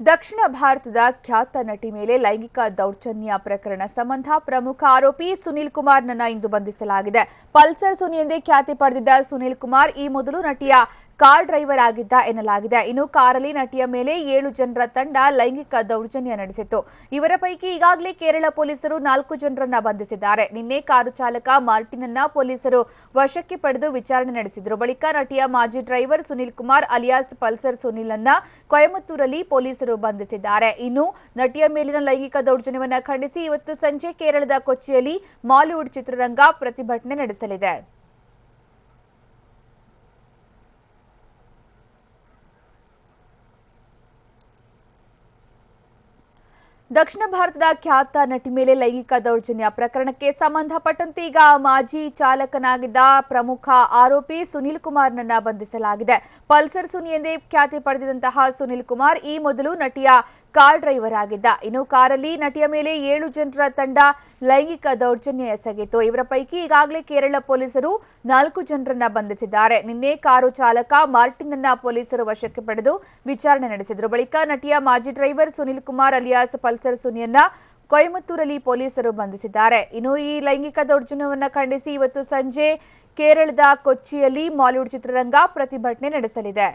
ದಕ್ಷಿಣ ಭಾರತದ ಖ್ಯಾತ ನಟಿ ಮೇಲೆ ಲೈಂಗಿಕ ದೌರ್ಜನ್ಯ ಪ್ರಕರಣ ಸಂಬಂಧ ಪ್ರಮುಖ ಆರೋಪಿ ಸುನೀಲ್ ಕುಮಾರ್ನನ್ನ ಇಂದು ಬಂಧಿಸಲಾಗಿದೆ. ಪಲ್ಸರ್ ಸುನಿ ಎಂದೇ ಖ್ಯಾತಿ ಪಡೆದಿದ್ದ ಸುನೀಲ್ ಕುಮಾರ್ ಈ ಮೊದಲು ನಟಿಯ ಕಾರ್ ಡ್ರೈವರ್ ಆಗಿದ್ದ ಎನ್ನಲಾಗಿದೆ. ಇನ್ನು ಕಾರಲ್ಲಿ ನಟಿಯ ಮೇಲೆ ಏಳು ಜನರ ತಂಡ ಲೈಂಗಿಕ ದೌರ್ಜನ್ಯ ನಡೆಸಿತ್ತು. ಇವರ ಪೈಕಿ ಈಗಾಗಲೇ ಕೇರಳ ಪೊಲೀಸರು ನಾಲ್ಕು ಜನರನ್ನ ಬಂಧಿಸಿದ್ದಾರೆ. ನಿನ್ನೆ ಕಾರು ಚಾಲಕ ಮಾರ್ಟಿನನ್ನ ಪೊಲೀಸರು ವಶಕ್ಕೆ ಪಡೆದು ವಿಚಾರಣೆ ನಡೆಸಿದರು. ಬಳಿಕ ನಟಿಯ ಮಾಜಿ driver Sunil Kumar alias Pulsar Sunil ಅನ್ನ ಕೊಯಮತ್ತೂರಲ್ಲಿ ಪೊಲೀಸರು ಬಂಧಿಸಿದ್ದಾರೆ. ಇನ್ನು ನಟಿಯ ಮೇಲಿನ ಲೈಂಗಿಕ ದೌರ್ಜನ್ಯವನ್ನು ಖಂಡಿಸಿ ಇವತ್ತು ಸಂಜೆ ಕೇರಳದ ಕೊಚ್ಚಿಯಲ್ಲಿ ಮಾಲಿವುಡ್ ಚಿತ್ರರಂಗ ಪ್ರತಿಭಟನೆ ನಡೆಸಲಿದೆ. ದಕ್ಷಿಣ ಭಾರತದ ಖ್ಯಾತ ನಟಿ ಮೇಲೆ ಲೈಂಗಿಕ ದೌರ್ಜನ್ಯ ಪ್ರಕರಣಕ್ಕೆ ಸಂಬಂಧಪಟ್ಟಂತೆ ಈಗ ಮಾಜಿ ಚಾಲಕನಾಗಿದ್ದ ಪ್ರಮುಖ ಆರೋಪಿ ಸುನೀಲ್ ಕುಮಾರ್ನನ್ನ ಬಂಧಿಸಲಾಗಿದೆ. ಪಲ್ಸರ್ ಸುನಿ ಎಂದೇ ಖ್ಯಾತಿ ಪಡೆದಿದ್ದಂತಹ ಸುನೀಲ್ ಕುಮಾರ್ ಈ ಮೊದಲು ನಟಿಯ ಕಾರ್ ಡ್ರೈವರ್ ಆಗಿದ್ದ. ಇನ್ನು ಕಾರಲ್ಲಿ ನಟಿಯ ಮೇಲೆ ಏಳು ಜನರ ತಂಡ ಲೈಂಗಿಕ ದೌರ್ಜನ್ಯ ಎಸಗಿತ್ತು. ಇವರ ಪೈಕಿ ಈಗಾಗಲೇ ಕೇರಳ ಪೊಲೀಸರು ನಾಲ್ಕು ಜನರನ್ನ ಬಂಧಿಸಿದ್ದಾರೆ. ನಿನ್ನೆ ಕಾರು ಚಾಲಕ ಮಾರ್ಟಿನ್ ಅನ್ನ ಪೊಲೀಸರು ವಶಕ್ಕೆ ಪಡೆದು ವಿಚಾರಣೆ ನಡೆಸಿದರು. ಬಳಿಕ ನಟಿಯ ಮಾಜಿ driver Sunil Kumar alias Pulsar ಸುನಿಯನ್ನ ಕೊಯಮತ್ತೂರಲ್ಲಿ ಪೊಲೀಸರು ಬಂಧಿಸಿದ್ದಾರೆ. ಇನ್ನು ಈ ಲೈಂಗಿಕ ದೌರ್ಜನ್ಯವನ್ನು ಖಂಡಿಸಿ ಇವತ್ತು ಸಂಜೆ ಕೇರಳದ ಕೊಚ್ಚಿಯಲ್ಲಿ ಮಾಲಿವುಡ್ ಚಿತ್ರರಂಗ ಪ್ರತಿಭಟನೆ ನಡೆಸಲಿದೆ.